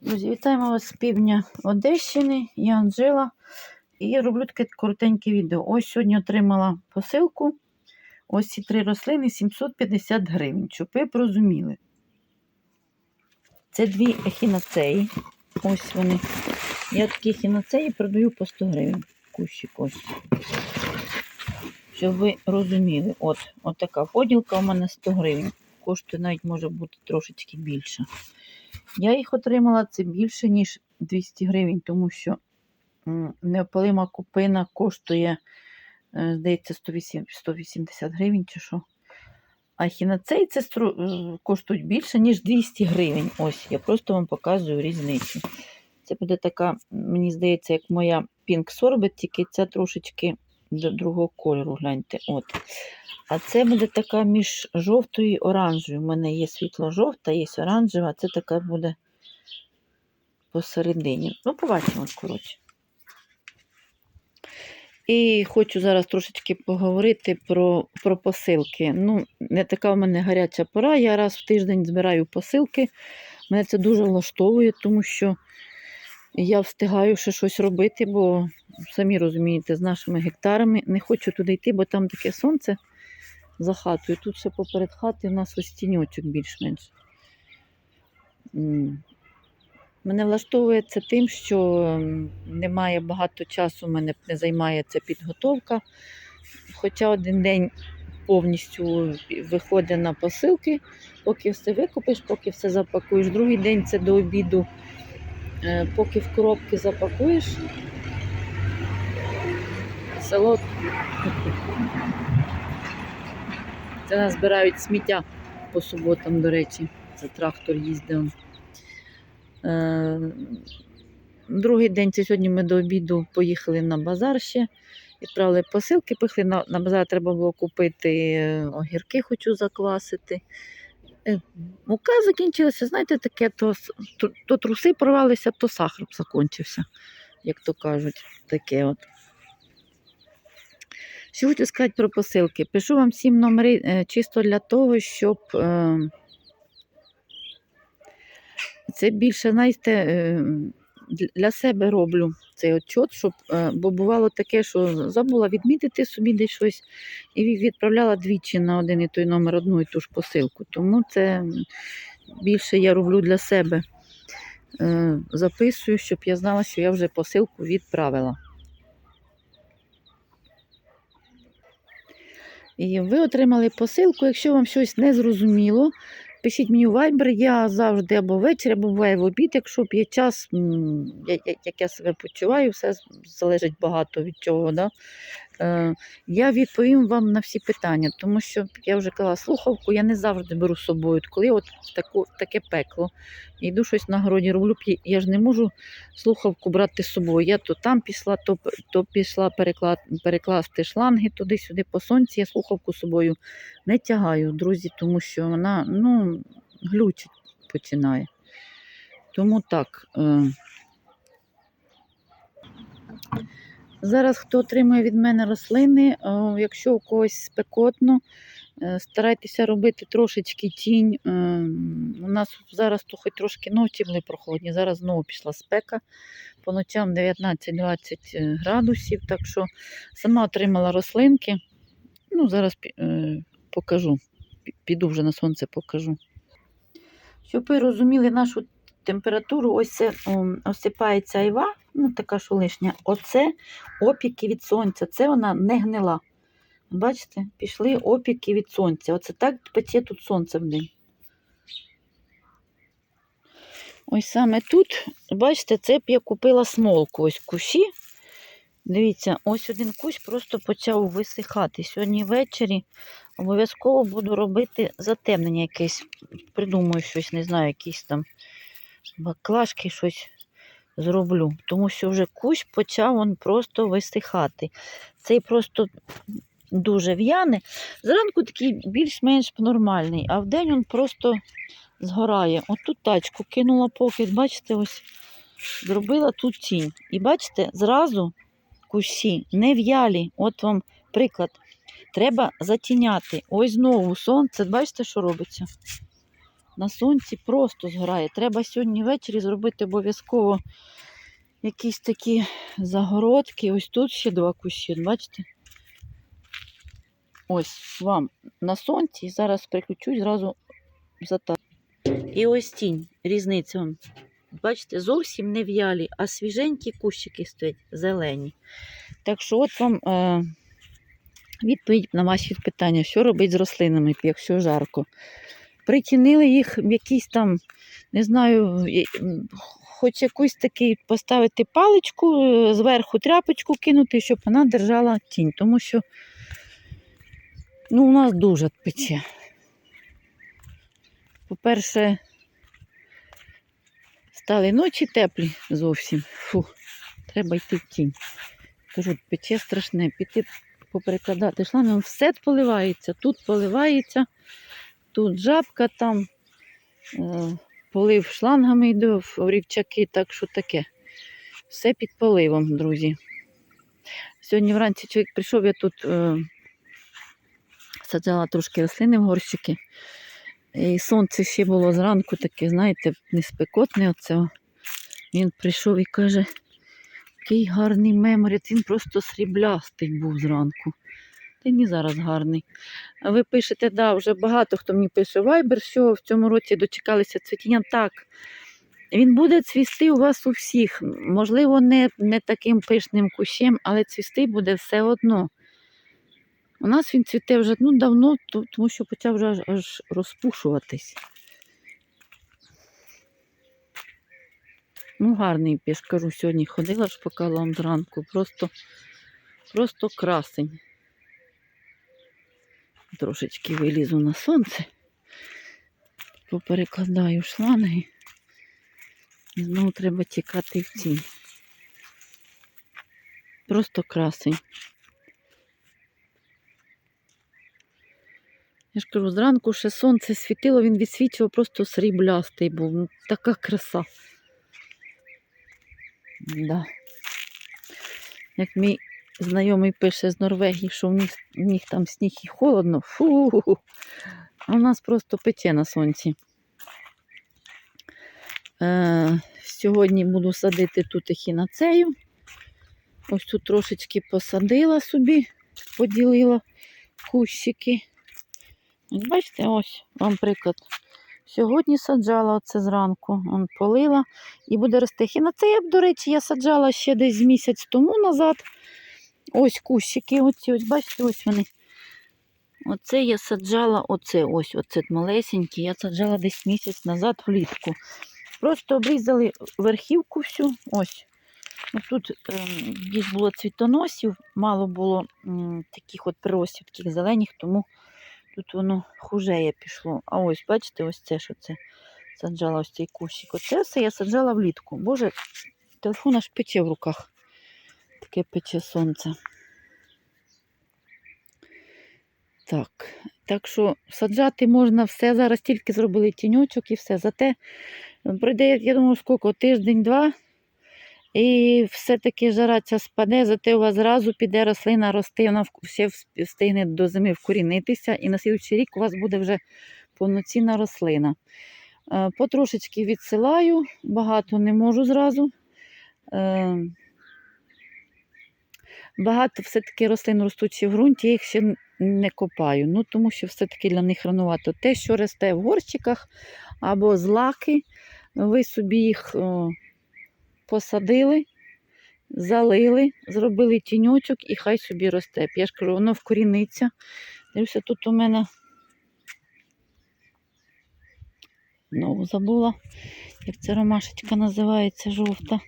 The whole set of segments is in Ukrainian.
Друзі, вітаємо вас з півдня Одещини. Я Анжела. І я роблю таке коротеньке відео. Ось сьогодні отримала посилку. Ось ці три рослини 750 гривень, щоб ви порозуміли. Це дві ехінацеї. Ось вони. Я такі ехінацеї продаю по 100 гривень. Кущик ось. Щоб ви розуміли, от, от така поділка у мене 100 гривень. Коштує навіть може бути трошечки більше. Я їх отримала це більше, ніж 200 гривень, тому що неопалима купина коштує, е, здається, 108 180 гривень чи що. А хіноцей це е, коштують більше, ніж 200 гривень. Ось, я просто вам показую різницю. Це буде така, мені здається, як моя Pink Sorbet, тільки ця трошечки до другого кольору, гляньте. От. А це буде така між жовтою і оранжевою. У мене є світло-жовта, є оранжева, а це така буде посередині. Ну, побачимо, коротше. І хочу зараз трошечки поговорити про, про посилки. Ну, не така в мене гаряча пора. Я раз в тиждень збираю посилки. Мене це дуже влаштовує, тому що я встигаю ще щось робити, бо самі розумієте, з нашими гектарами не хочу туди йти, бо там таке сонце за хатою. Тут ще поперед хати у нас ось тіньочок більш-менш. Мене влаштовує це тим, що немає багато часу, мене не займає ця підготовка. Хоча один день повністю виходить на посилки, поки все викупиш, поки все запакуєш. Другий день це до обіду, поки в коробки запакуєш. Село. Це нас збирають сміття по суботам, до речі. Це трактор їздив. Е, Другий день це сьогодні ми до обіду поїхали на базар ще. Відправили посилки, поїхали на, на базар треба було купити е, огірки, хочу заквасити. Е, Мука закінчилася, знаєте, таке, то, то, труси порвалися, то сахар закінчився, як то кажуть, таке от. Що хочу сказати про посилки? Пишу вам сім номери е, чисто для того, щоб е, це більше, знаєте, для- себе роблю цей отчот, щоб, е, бо бувало таке, що забула відмітити собі десь щось і відправляла двічі на один і той номер одну і ту ж посилку. Тому це більше я роблю для себе. Е, Записую, щоб я знала, що я вже посилку відправила. І ви отримали посилку. Якщо вам щось не зрозуміло, пишіть мені у Viber, я завжди або ввечері, або буває в обід, якщо є час, як я себе почуваю, все залежить багато від чого. Да? Е, я відповім вам на всі питання, тому що я вже казала, слухавку я не завжди беру з собою. Коли от таку, таке пекло, йду щось на городі, роблю, я ж не можу слухавку брати з собою. Я то там пішла, то, то пішла перекла, перекласти шланги туди-сюди по сонці. Я слухавку з собою не тягаю, друзі, тому що вона ну, глючить починає. Тому так. Е... Зараз хто отримує від мене рослини, якщо у когось спекотно, е, старайтеся робити трошечки тінь. Е, У нас зараз то хоч трошки ночі були прохолодні, зараз знову пішла спека. По ночам 19-20 градусів, так що сама отримала рослинки. Ну, зараз е, покажу. Піду вже на сонце покажу. Щоб ви розуміли нашу температуру, ось це осипається айва, ну така що лишня. Оце опіки від сонця. Це вона не гнила. Бачите, пішли опіки від сонця. Оце так пече тут сонце в день. Ось саме тут, бачите, це б я купила смолку. Ось кущі. Дивіться, ось один кущ просто почав висихати. Сьогодні ввечері обов'язково буду робити затемнення якесь. Придумаю щось, не знаю, якісь там баклажки, щось зроблю. Тому що вже кущ почав он просто висихати. Цей просто дуже в'яне. Зранку такий більш-менш нормальний, а вдень він просто згорає. От тут тачку кинула покид, бачите, ось зробила тут тінь. І бачите, зразу кущі не в'ялі. От вам приклад. Треба затіняти. Ось знову сонце. Бачите, що робиться? На сонці просто згорає. Треба сьогодні ввечері зробити обов'язково якісь такі загородки. Ось тут ще два кущі, бачите? Ось вам на сонці. Зараз приключусь зразу за та. І ось тінь, різниця. Бачите, зовсім не в'ялі, а свіженькі кущики стоять, зелені. Так що от вам е, відповідь на ваші питання, що робити з рослинами, якщо жарко. Притінили їх в якийсь там, не знаю, хоч якусь такий поставити паличку, е, зверху тряпочку кинути, щоб вона держала тінь. Тому що ну, у нас дуже пече. По-перше, стали ночі теплі зовсім. Фу, треба йти в тінь. Кажу, пече страшне, піти поприкладати шлангом, все поливається. Тут поливається, тут жабка там, е, полив шлангами йде в рівчаки, так що таке. Все під поливом, друзі. Сьогодні вранці чоловік прийшов, я тут е, саджала трошки рослини в горщики. І сонце ще було зранку таке, знаєте, не спекотне оце. Він прийшов і каже, який гарний меморіт, він просто сріблястий був зранку. Та не зараз гарний. Ви пишете, да, вже багато хто мені пише Viber, що в цьому році дочекалися цвітіння. Так, він буде цвісти у вас у всіх. Можливо, не, не таким пишним кущем, але цвісти буде все одно. У нас він цвіте вже ну, давно, тому що почав вже аж, аж розпушуватись. Ну, гарний, я ж кажу, сьогодні ходила, шпакала вам зранку. Просто, просто красень. Трошечки вилізу на сонце, поперекладаю шланги. І знову треба тікати в тінь. Просто красень. Я ж кажу, зранку ще сонце світило, він відсвічував просто сріблястий був. Ну, така краса. Да. Як мій знайомий пише з Норвегії, що в них, в них там сніг і холодно. Фу. А у нас просто пече на сонці. Е, сьогодні буду садити тут ехінацею. Ось тут трошечки посадила собі, поділила кущики. Бачите, ось вам приклад. Сьогодні саджала оце зранку, он полила і буде рости. Хіноцея, до речі, я саджала ще десь місяць тому назад. Ось кущики, оці, ось бачите, ось вони. Оце я саджала, оце ось, оце малесенькі, я саджала десь місяць назад влітку. Просто обрізали верхівку всю. Ось. Ну, тут ем, більш було цвітоносів, мало було таких от приростів, таких зелених, тому тут воно хужеє пішло. А ось, бачите, ось це що це саджала ось цей кущик. Оце все я саджала влітку. Боже, телефон аж пече в руках. Таке пече сонце. Так, так що саджати можна все. Зараз тільки зробили тіньочок і все. Зате пройде, я думаю, скільки, тиждень-два. І все-таки жара ця спаде, зате у вас зразу піде рослина рости, вона ще встигне до зими вкорінитися, і на слідчий рік у вас буде вже повноцінна рослина. Е, Потрошечки відсилаю, багато не можу зразу. Багато все-таки рослин ростуть в ґрунті, я їх ще не копаю. Ну, тому що все-таки для них ранувато. Те, що росте в горщиках або злаки, ви собі їх о, посадили, залили, зробили тіньочок і хай собі росте. Я ж кажу, воно вкоріниться. Дивіться, тут у мене знову забула, як ця ромашечка називається жовта.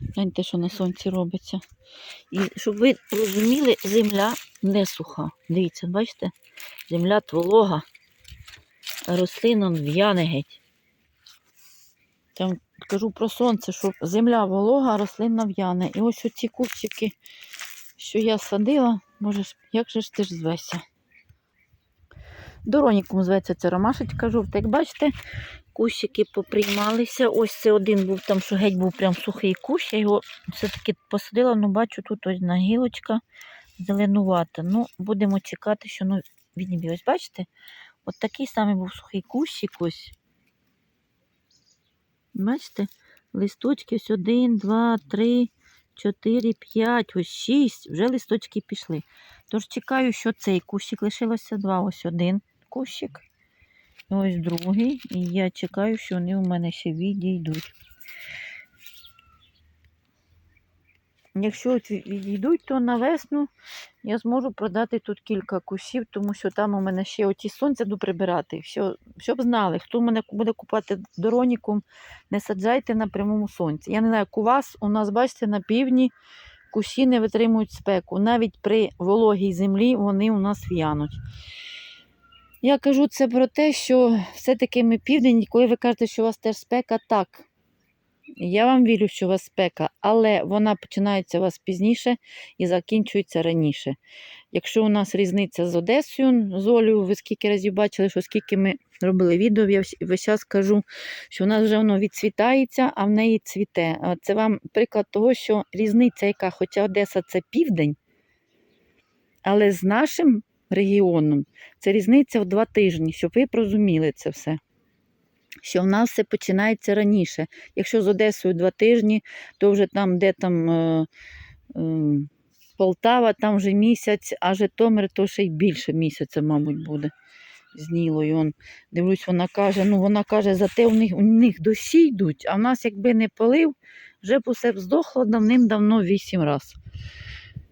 Гляньте, що на сонці робиться. І щоб ви розуміли, земля не суха. Дивіться, бачите? Земля волога, а рослина в'яне геть. Там кажу про сонце, що земля волога, а рослина в'яне. І ось оці кущики, що я садила, може, як же ж ти ж звеся? Дороніком зветься ця ромашечка жовта. Як бачите, кущики поприймалися. Ось це один був там, що геть був прям сухий кущ. Я його все-таки посадила, ну бачу, тут ось на гілочка зеленувата. Ну, будемо чекати, що ну, віднібі. Ось бачите, от такий самий був сухий кущик ось. Бачите, листочки ось один, два, три, чотири, п'ять, ось шість. Вже листочки пішли. Тож чекаю, що цей кущик лишилося два. Ось один кущик. і Ось другий. І я чекаю, що вони у мене ще відійдуть. Якщо відійдуть, то на весну я зможу продати тут кілька кущів, тому що там у мене ще оті сонця до прибирати. Що, щоб знали, хто мене буде купувати дороніком, не саджайте на прямому сонці. Я не знаю, як у вас, у нас, бачите, на півдні кущі не витримують спеку. Навіть при вологій землі вони у нас в'януть. Я кажу це про те, що все-таки ми південь, коли ви кажете, що у вас теж спека, так. Я вам вірю, що у вас спека, але вона починається у вас пізніше і закінчується раніше. Якщо у нас різниця з Одесою, з Олею, ви скільки разів бачили, що скільки ми робили відео, я весь час кажу, що у нас вже воно відцвітається, а в неї цвіте. Це вам приклад того, що різниця, яка, хоча Одеса це південь, але з нашим регіоном це різниця в два тижні, щоб ви розуміли це все. Що в нас все починається раніше. Якщо з Одесою два тижні, то вже там, де там е, е, Полтава, там вже місяць, а Житомир то ще й більше місяця, мабуть, буде з Нілою. Он, дивлюсь, вона каже, ну вона каже, зате у них, у них дощі йдуть, а в нас, якби не полив, вже б усе б здохло давним-давно вісім разів.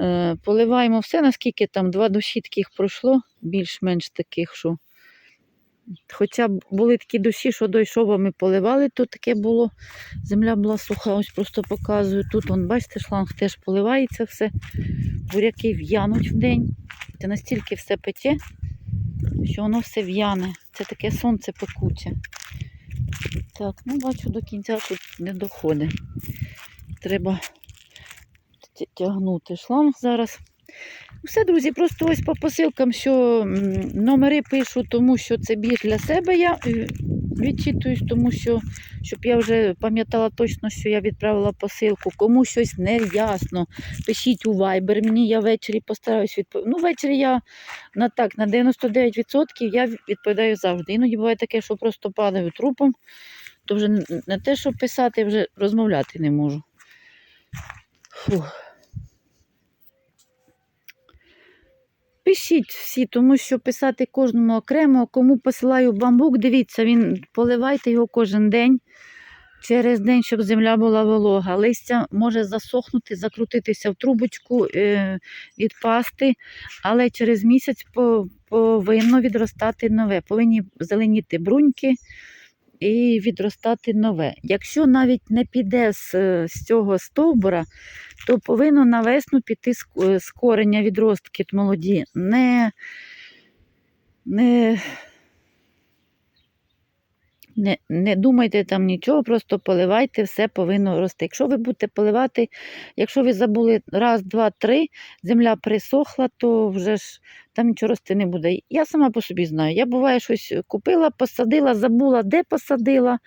Е, поливаємо все, наскільки там два дощі таких пройшло, більш-менш таких, що Хоча були такі дощі, що дойшов, ми поливали, то таке було. Земля була суха, ось просто показую. Тут, вон, бачите, шланг теж поливається все. Буряки в'януть в день. Це настільки все пече, що воно все в'яне. Це таке сонце пекуче. Так, ну бачу, до кінця тут не доходить. Треба тягнути шланг зараз. Все, друзі, просто ось по посилкам, що номери пишу, тому що це більш для себе я е, відчитуюсь, тому що щоб я вже пам'ятала точно, що я відправила посилку. Кому щось не ясно, пишіть у Viber мені, я ввечері постараюсь відповісти. Ну, ввечері я на так, на 99% я відповідаю завжди. Іноді буває таке, що просто падаю трупом, то вже не те, що писати, вже розмовляти не можу. Фух. Пишіть всі, тому що писати кожному окремо, кому посилаю бамбук, дивіться, він поливайте його кожен день, через день, щоб земля була волога. Листя може засохнути, закрутитися в трубочку, е, відпасти, але через місяць повинно відростати нове. Повинні зеленіти бруньки і відростати нове. Якщо навіть не піде з, е, з цього стовбура, то повинно на весну піти з, корення відростки молоді. Не, не, не, не думайте там нічого, просто поливайте, все повинно рости. Якщо ви будете поливати, якщо ви забули раз, два, три, земля присохла, то вже ж там нічого рости не буде. Я сама по собі знаю. Я буває щось купила, посадила, забула, де посадила.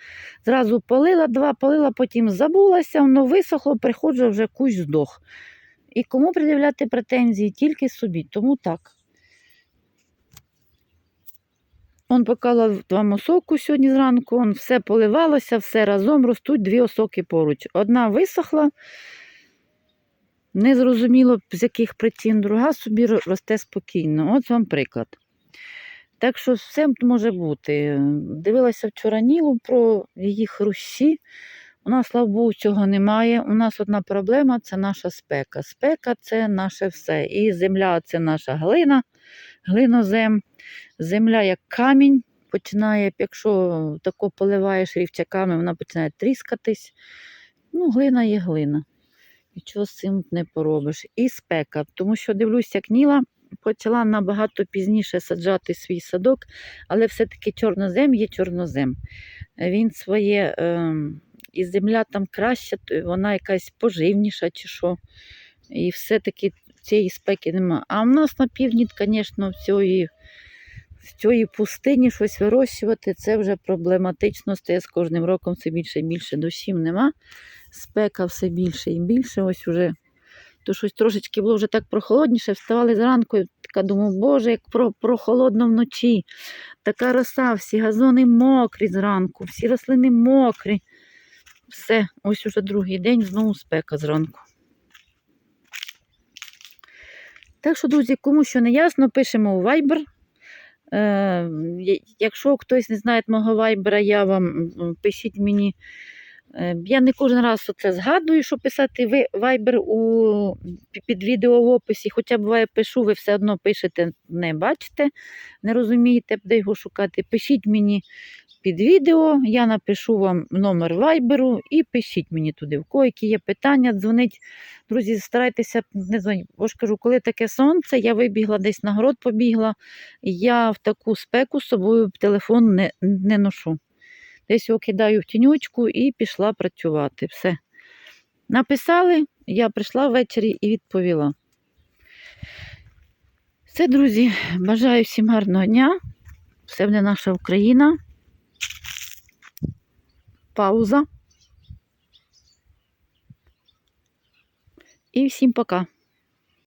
Зразу полила два, полила, потім забулася, воно висохло, приходжу, вже кущ здох. І кому пред'являти претензії? Тільки собі. Тому так. Он покала вам осоку сьогодні зранку, он все поливалося, все разом ростуть дві осоки поруч. Одна висохла, незрозуміло з яких причин, друга собі росте спокійно. От вам приклад. Так що все може бути. Дивилася вчора Нілу про її хрущі. У нас, слава Богу, цього немає. У нас одна проблема це наша спека. Спека це наше все. І земля це наша глина, глинозем. Земля як камінь починає, якщо тако поливаєш рівчаками, вона починає тріскатись. Ну, глина є глина. Нічого з цим не поробиш. І спека, тому що дивлюсь, як Ніла почала набагато пізніше саджати свій садок, але все-таки чорнозем є чорнозем. Він своє, е, і земля там краща, то вона якась поживніша чи що. І все-таки цієї спеки нема. А в нас на півдні, звісно, в цієї, в цієї пустині щось вирощувати, це вже проблематично стає з кожним роком все більше і більше дощів нема. Спека все більше і більше. Ось уже то щось трошечки було вже так прохолодніше. Вставали зранку, така думаю, боже, як про, прохолодно вночі. Така роса, всі газони мокрі зранку, всі рослини мокрі. Все, ось уже другий день, знову спека зранку. Так що, друзі, кому що не ясно, пишемо у Viber. Е, якщо хтось не знає мого Viber, я вам пишіть мені. Е, Я не кожен раз це згадую, що писати ви Viber у, під відео в описі. Хоча буває пишу, ви все одно пишете, не бачите, не розумієте, де його шукати. Пишіть мені під відео, я напишу вам номер вайберу і пишіть мені туди. В кого які є питання, дзвонить. Друзі, старайтеся не дзвоніть. Бо ж кажу, коли таке сонце, я вибігла десь на город, побігла. Я в таку спеку з собою телефон не, не ношу. Десь його кидаю в тінючку і пішла працювати. Все. Написали, я прийшла ввечері і відповіла. Все, друзі, бажаю всім гарного дня. Все буде наша Україна. Пауза. І всім пока.